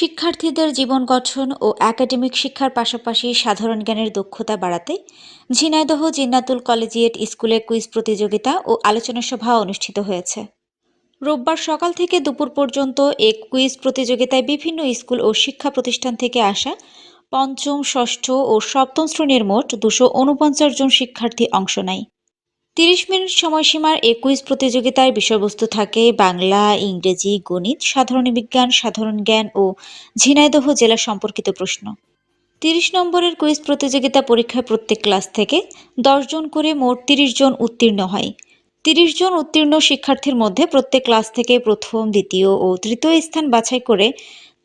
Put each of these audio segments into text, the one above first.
শিক্ষার্থীদের জীবন গঠন ও একাডেমিক শিক্ষার পাশাপাশি সাধারণ জ্ঞানের দক্ষতা বাড়াতে ঝিনাইদহ জিন্নাতুল কলেজিয়েট স্কুলে কুইজ প্রতিযোগিতা ও আলোচনা সভা অনুষ্ঠিত হয়েছে। রোববার সকাল থেকে দুপুর পর্যন্ত এক কুইজ প্রতিযোগিতায় বিভিন্ন স্কুল ও শিক্ষা প্রতিষ্ঠান থেকে আসা পঞ্চম, ষষ্ঠ ও সপ্তম শ্রেণির মোট দুশো জন শিক্ষার্থী অংশ নেয়। তিরিশ মিনিট সময়সীমার এই কুইজ প্রতিযোগিতার বিষয়বস্তু থাকে বাংলা, ইংরেজি, গণিত, সাধারণ বিজ্ঞান, সাধারণ জ্ঞান ও ঝিনাইদহ জেলা সম্পর্কিত প্রশ্ন। তিরিশ নম্বরের কুইজ প্রতিযোগিতা পরীক্ষায় প্রত্যেক ক্লাস থেকে জন করে মোট তিরিশ জন উত্তীর্ণ হয়। তিরিশ জন উত্তীর্ণ শিক্ষার্থীর মধ্যে প্রত্যেক ক্লাস থেকে প্রথম, দ্বিতীয় ও তৃতীয় স্থান বাছাই করে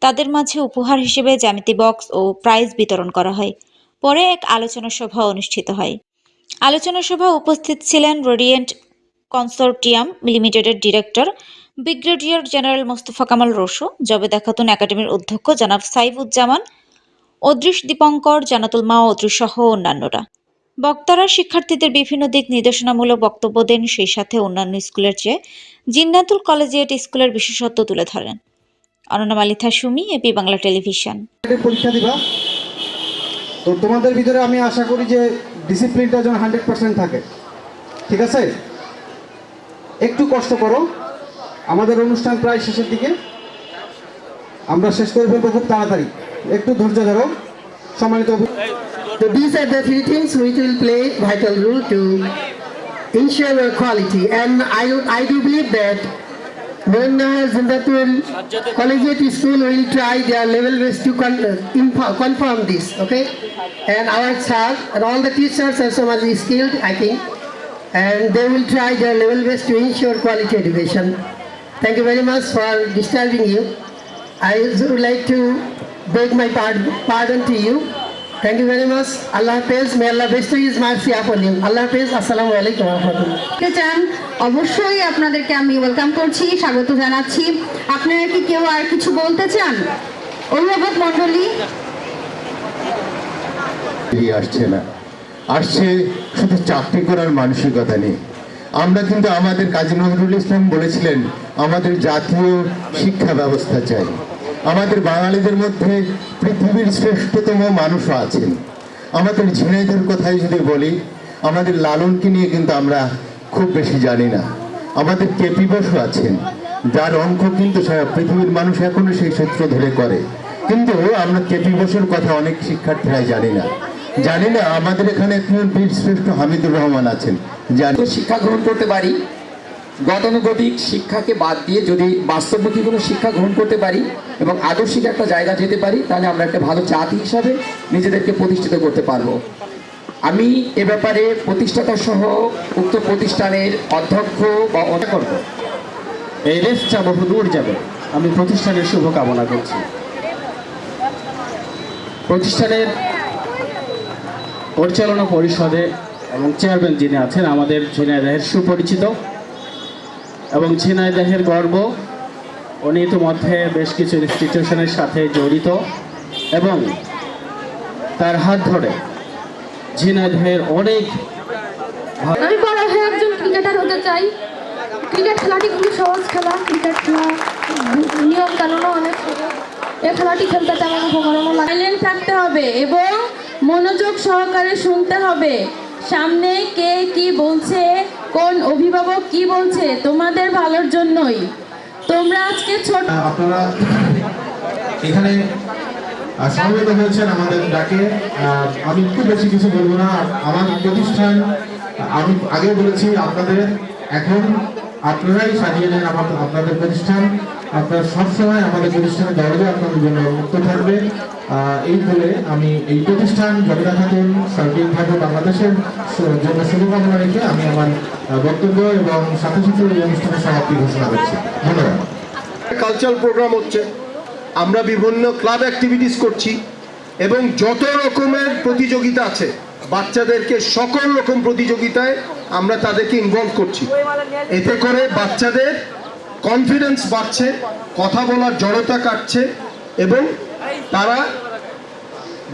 তাদের মাঝে উপহার হিসেবে জ্যামিতি বক্স ও প্রাইজ বিতরণ করা হয়। পরে এক আলোচনা সভা অনুষ্ঠিত হয়। আলোচনা সভা উপস্থিত ছিলেন রেডিয়েন্ট কনসোর্টিয়াম লিমিটেডের director brigadier general Mostafa Kamal Rasu Jobeda Khatun একাডেমির অধ্যক্ষ জনাব সাইফুজ্জামান, অদৃশ দীপঙ্কর, জানাতুল মা অদৃশ সহ অন্যান্যরা। বক্তারা শিক্ষার্থীদের বিভিন্ন দিক নির্দেশনামূলক বক্তব্য দেন, সেই সাথে অন্যান্য স্কুলের চেয়ে জিন্নাতুল কলেজিয়েট স্কুলের বিশেষত্ব তুলে ধরেন। Ananna Malitha Sumi AP Bangla television. পরীক্ষা দিবা। তো তোমাদের ভিতরে আমি আশা করি যে ডিসিপ্লিনটা যেন হান্ড্রেড পার্সেন্ট থাকে ঠিক আছে একটু কষ্ট করো আমাদের অনুষ্ঠান প্রায় শেষের দিকে আমরা শেষ করে ফেলব খুব তাড়াতাড়ি একটু ধৈর্য ধরো সম্মানিত So these are the three things which will play vital role to ensure your quality. And I, I do believe that uh, Zindatul Collegiate School will try their level best to con- uh, confirm this, okay? And our staff and all the teachers are so much skilled, I think, and they will try their level best to ensure quality education. Thank you very much for disturbing you. I would like to beg my pardon to you. Thank you very much. Allah Hafiz. May Allah bestow His mercy upon you. Allah Hafiz. Assalamu alaikum wa rahmatullah. করতে চান অবশ্যই আপনাদেরকে আমি welcome করছি স্বাগত জানাচ্ছি আপনারা কি কেউ আর কিছু বলতে চান অভিভাবক মণ্ডলী আসছে না আসছে শুধু চাকরি করার মানসিকতা নিয়ে আমরা কিন্তু আমাদের কাজী নজরুল ইসলাম বলেছিলেন আমাদের জাতীয় শিক্ষা ব্যবস্থা চাই আমাদের বাঙালিদের মধ্যে পৃথিবীর শ্রেষ্ঠতম মানুষও আছেন। আমাদের ঝিনাইদের কথাই যদি বলি, আমাদের লালনকে নিয়ে কিন্তু আমরা খুব বেশি জানি না। আমাদের কেপি বসু আছেন, যার অঙ্ক কিন্তু সারা পৃথিবীর মানুষ এখনও সেই সূত্র ধরে করে। কিন্তু আমরা কেপি বসুর কথা অনেক শিক্ষার্থীরাই জানি না। জানি না আমাদের এখানে একজন বীর শ্রেষ্ঠ হামিদুর রহমান আছেন জানি শিক্ষা গ্রহণ করতে পারি। গতানুগতিক শিক্ষাকে বাদ দিয়ে যদি বাস্তবমুখী কোনো শিক্ষা গ্রহণ করতে পারি এবং আদর্শিক একটা জায়গা যেতে পারি, তাহলে আমরা একটা ভালো জাতি হিসাবে নিজেদেরকে প্রতিষ্ঠিত করতে পারব। আমি এ ব্যাপারে প্রতিষ্ঠাতা সহ উক্ত প্রতিষ্ঠানের অধ্যক্ষ বা করব এই যাবে আমি প্রতিষ্ঠানের শুভকামনা করছি। প্রতিষ্ঠানের পরিচালনা পরিষদে এবং চেয়ারম্যান যিনি আছেন, আমাদের ঝিনাইদহের সুপরিচিত এবং ঝিনাইদহের গর্ব উনি ইতিমধ্যে বেশ কিছু ইনস্টিটিউশনের সাথে জড়িত এবং তার হাত ধরে ঝিনাইদহের অনেক আমি বড় হয়ে একজন ক্রিকেটার হতে চাই। ক্রিকেট খেলাটি খুবই সহজ খেলা। ক্রিকেট খেলা নিয়ম কানুনও অনেক সহজ। এই খেলাটি খেলতে তেমন উপকরণও লাগে সাইলেন্ট থাকতে হবে এবং মনোযোগ সহকারে শুনতে হবে। সামনে কে কি বলছে কোন অভিভাবক কি বলছে তোমাদের ভালোর জন্যই? তোমরা আজকে ছোট আপনারা এখানে সমবেত হয়েছেন আমাদের ডাকে। আমি একটু বেশি কিছু বলব না। আমার প্রতিষ্ঠান, আমি আগে বলেছি আপনাদের, এখন আপনারাই সাজিয়ে নেন আমার আপনাদের প্রতিষ্ঠান। আপনারা সবসময় আমাদের প্রতিষ্ঠানে দরজা আপনাদের জন্য মুক্ত থাকবে এই বলে আমি এই প্রতিষ্ঠান জমিরা খাতুন সরকারিভাবে বাংলাদেশের সু- জন্য শুভকামনা রেখে আমি আমার বক্তব্য এবং সাথে সাথে এই অনুষ্ঠানের সমাপ্তি ঘোষণা করছি। ধন্যবাদ। কালচারাল প্রোগ্রাম হচ্ছে, আমরা বিভিন্ন ক্লাব অ্যাক্টিভিটিস করছি এবং যত রকমের প্রতিযোগিতা আছে, বাচ্চাদেরকে সকল রকম প্রতিযোগিতায় আমরা তাদেরকে ইনভলভ করছি। এতে করে বাচ্চাদের কনফিডেন্স বাড়ছে, কথা বলার জড়তা কাটছে এবং তারা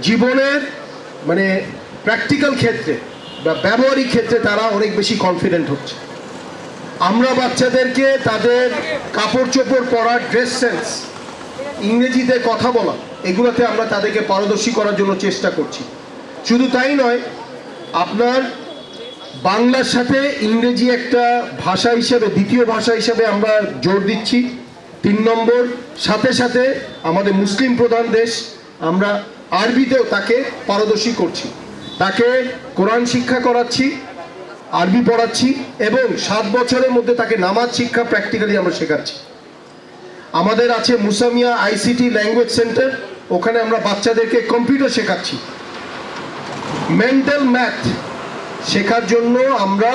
জীবনের মানে প্র্যাকটিক্যাল ক্ষেত্রে বা ব্যবহারিক ক্ষেত্রে তারা অনেক বেশি কনফিডেন্ট হচ্ছে। আমরা বাচ্চাদেরকে তাদের কাপড় চোপড় পরার ড্রেস সেন্স ইংরেজিতে কথা বলা, এগুলোতে আমরা তাদেরকে পারদর্শী করার জন্য চেষ্টা করছি। শুধু তাই নয়, আপনার বাংলার সাথে ইংরেজি একটা ভাষা হিসেবে, দ্বিতীয় ভাষা হিসেবে আমরা জোর দিচ্ছি। তিন নম্বর, সাথে সাথে আমাদের মুসলিম প্রধান দেশ, আমরা আরবিতেও তাকে পারদর্শী করছি। তাকে কোরআন শিক্ষা করাচ্ছি, আরবি পড়াচ্ছি এবং সাত বছরের মধ্যে তাকে নামাজ শিক্ষা প্র্যাকটিক্যালি আমরা শেখাচ্ছি। আমাদের আছে মুসামিয়া আইসিটি ল্যাঙ্গুয়েজ সেন্টার, ওখানে আমরা বাচ্চাদেরকে কম্পিউটার শেখাচ্ছি। মেন্টাল ম্যাথ শেখার জন্য আমরা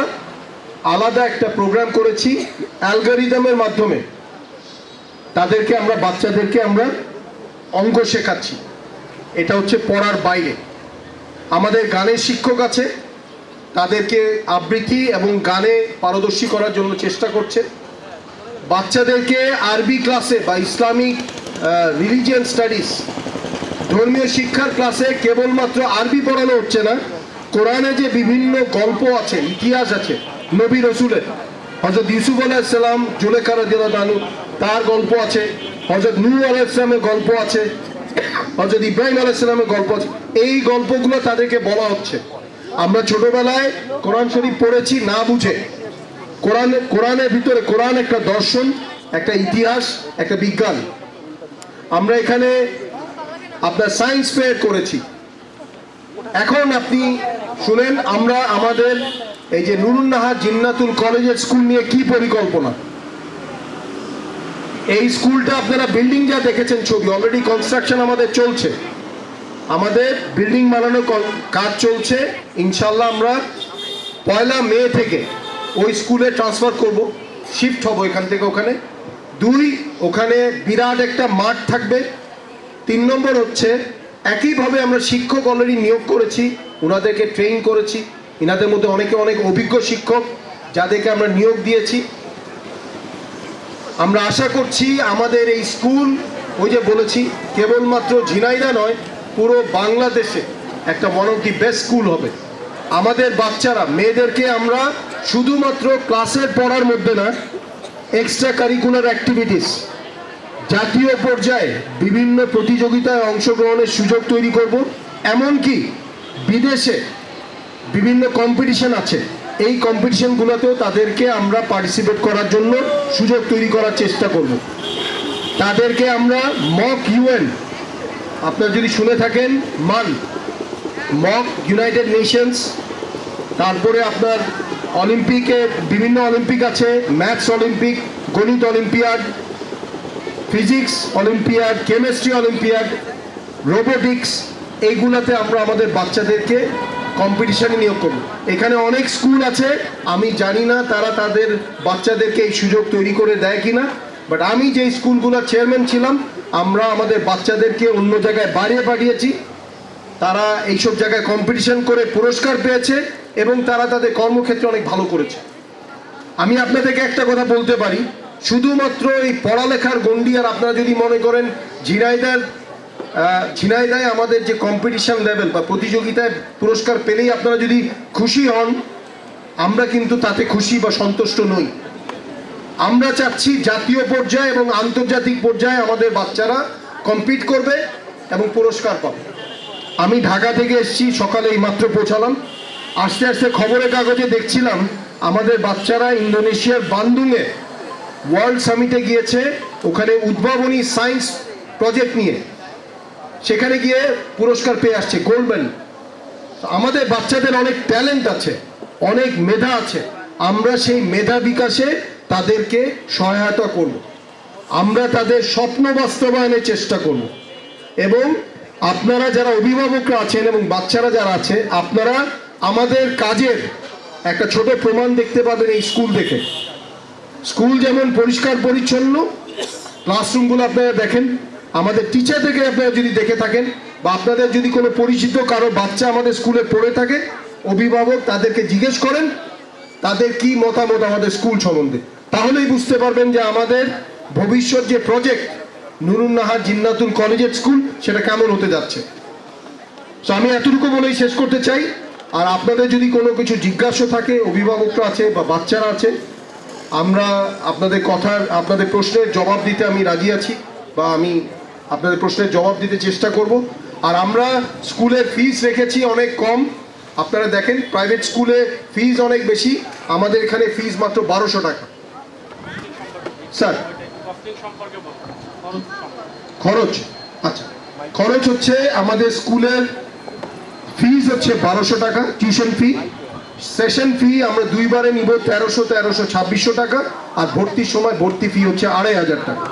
আলাদা একটা প্রোগ্রাম করেছি অ্যালগোরিদমের মাধ্যমে। তাদেরকে আমরা, বাচ্চাদেরকে আমরা অঙ্ক শেখাচ্ছি। এটা হচ্ছে পড়ার বাইরে। আমাদের গানের শিক্ষক আছে, তাদেরকে আবৃত্তি এবং গানে পারদর্শী করার জন্য চেষ্টা করছে। বাচ্চাদেরকে আরবি ক্লাসে বা ইসলামিক রিলিজিয়ান স্টাডিজ ধর্মীয় শিক্ষার ক্লাসে কেবলমাত্র আরবি পড়ানো হচ্ছে না। কোরআনে যে বিভিন্ন গল্প আছে, ইতিহাস আছে, নবী রসুলের হজরত ইউসুফ আলাইসাল্লাম জুলেখার দানু তার গল্প আছে হজরত নূর আলাইসলামের গল্প আছে হজরত ইব্রাহিম আলাইসাল্লামের গল্প আছে, এই গল্পগুলো তাদেরকে বলা হচ্ছে। আমরা ছোটবেলায় কোরআন শরীফ পড়েছি না বুঝে। কোরআন, কোরআনের ভিতরে কোরআন একটা দর্শন, একটা ইতিহাস, একটা বিজ্ঞান। আমরা এখানে আপনার সায়েন্স ফেয়ার করেছি। এখন আপনি শুনেন, আমরা আমাদের এই যে নুরুন্নাহার জিন্নাতুল কলেজের স্কুল নিয়ে কি পরিকল্পনা? এই স্কুলটা আপনারা বিল্ডিং যা দেখেছেন ছবি অলরেডি কনস্ট্রাকশন আমাদের চলছে। আমাদের বিল্ডিং বানানোর কাজ চলছে। ইনশাল্লাহ আমরা পয়লা মে থেকে ওই স্কুলে ট্রান্সফার করব। শিফট হব এখান থেকে ওখানে। দুই, ওখানে বিরাট একটা মাঠ থাকবে। তিন নম্বর হচ্ছে, একইভাবে আমরা শিক্ষক অলরেডি নিয়োগ করেছি। ওনাদেরকে ট্রেন করেছি। এনাদের মধ্যে অনেকে অনেক অভিজ্ঞ শিক্ষক, যাদেরকে আমরা নিয়োগ দিয়েছি। আমরা আশা করছি আমাদের এই স্কুল, ওই যে বলেছি, কেবলমাত্র ঝিনাইদা নয়, পুরো বাংলাদেশে একটা one of the best school হবে। আমাদের বাচ্চারা, মেয়েদেরকে আমরা শুধুমাত্র ক্লাসের পড়ার মধ্যে না এক্সট্রা কারিকুলার অ্যাক্টিভিটিস জাতীয় পর্যায়ে বিভিন্ন প্রতিযোগিতায় অংশগ্রহণের সুযোগ তৈরি করব। এমনকি বিদেশে বিভিন্ন কম্পিটিশন আছে। এই কম্পিটিশনগুলোতেও তাদেরকে আমরা পার্টিসিপেট করার জন্য সুযোগ তৈরি করার চেষ্টা করব। তাদেরকে আমরা মক ইউএন আপনারা যদি শুনে থাকেন মান মক ইউনাইটেড নেশনস তারপরে আপনার অলিম্পিকে বিভিন্ন অলিম্পিক আছে ম্যাথস অলিম্পিক, গণিত olympiad physics olympiad chemistry olympiad robotics এইগুলাতে আমরা আমাদের বাচ্চাদেরকে কম্পিটিশানে নিয়োগ করব। এখানে অনেক স্কুল আছে আমি জানি না তারা তাদের বাচ্চাদেরকে এই সুযোগ তৈরি করে দেয় কিনা বাট আমি যে স্কুলগুলোর চেয়ারম্যান ছিলাম আমরা আমাদের বাচ্চাদেরকে অন্য জায়গায় বাড়িয়ে পাঠিয়েছি। তারা এইসব জায়গায় কম্পিটিশন করে পুরস্কার পেয়েছে এবং তারা তাদের কর্মক্ষেত্রে অনেক ভালো করেছে। আমি আপনাদেরকে একটা কথা বলতে পারি শুধুমাত্র এই পড়ালেখার গণ্ডি আর আপনারা যদি মনে করেন আহ, ঝিনাইদায় আমাদের যে কম্পিটিশন লেভেল বা প্রতিযোগিতায় পুরস্কার পেলেই আপনারা যদি খুশি হন, আমরা কিন্তু তাতে খুশি বা সন্তুষ্ট নই। আমরা চাচ্ছি জাতীয় পর্যায়ে এবং আন্তর্জাতিক পর্যায়ে আমাদের বাচ্চারা কম্পিট করবে এবং পুরস্কার পাবে। আমি ঢাকা থেকে এসেছি, সকালে এই মাত্র পৌঁছালাম। আস্তে আস্তে খবরের কাগজে দেখছিলাম, আমাদের বাচ্চারা ইন্দোনেশিয়ার বান্দুংয়ে ওয়ার্ল্ড সামিটে গিয়েছে, ওখানে উদ্ভাবনী সায়েন্স প্রজেক্ট নিয়ে। সেখানে গিয়ে পুরস্কার পেয়ে আসছে গোল্ড মেডেল আমাদের বাচ্চাদের অনেক ট্যালেন্ট আছে, অনেক মেধা আছে। আমরা সেই মেধা বিকাশে তাদেরকে সহায়তা করব। আমরা তাদের স্বপ্ন বাস্তবায়নের চেষ্টা করব। এবং আপনারা যারা অভিভাবকরা আছেন এবং বাচ্চারা যারা আছে, আপনারা আমাদের কাজের একটা ছোট প্রমাণ দেখতে পাবেন এই স্কুল দেখে। স্কুল যেমন পরিষ্কার পরিচ্ছন্ন ক্লাসরুমগুলো আপনারা দেখেন। আমাদের টিচার থেকে আপনারা যদি দেখে থাকেন বা আপনাদের যদি কোনো পরিচিত কারও বাচ্চা আমাদের স্কুলে পড়ে থাকে, অভিভাবক তাদেরকে জিজ্ঞেস করেন, তাদের কি মতামত আমাদের স্কুল সম্বন্ধে? তাহলেই বুঝতে পারবেন যে আমাদের ভবিষ্যৎ যে প্রজেক্ট নুরুন্নাহার জিন্নাতুল কলেজের স্কুল সেটা কেমন হতে যাচ্ছে। তো আমি এতটুকু বলেই শেষ করতে চাই। আর আপনাদের যদি কোনো কিছু জিজ্ঞাসা থাকে, অভিভাবকরা আছে বা বাচ্চারা আছে, আমরা আপনাদের কথার, আপনাদের প্রশ্নের জবাব দিতে আমি রাজি আছি বা আমি আপনাদের প্রশ্নের জবাব দিতে চেষ্টা করব। আর আমরা স্কুলের ফিস রেখেছি অনেক কম। আপনারা দেখেন প্রাইভেট স্কুলে ফিস অনেক বেশি। আমাদের এখানে ফিস মাত্র বারোশো টাকা। স্যার? খরচ। আচ্ছা খরচ হচ্ছে আমাদের স্কুলের ফিস হচ্ছে বারোশো টাকা টিউশন ফি সেশন ফি আমরা দুইবারে নিব তেরোশো তেরোশো, ছাব্বিশশো টাকা। আর ভর্তির সময় ভর্তি ফি হচ্ছে আড়াই হাজার টাকা।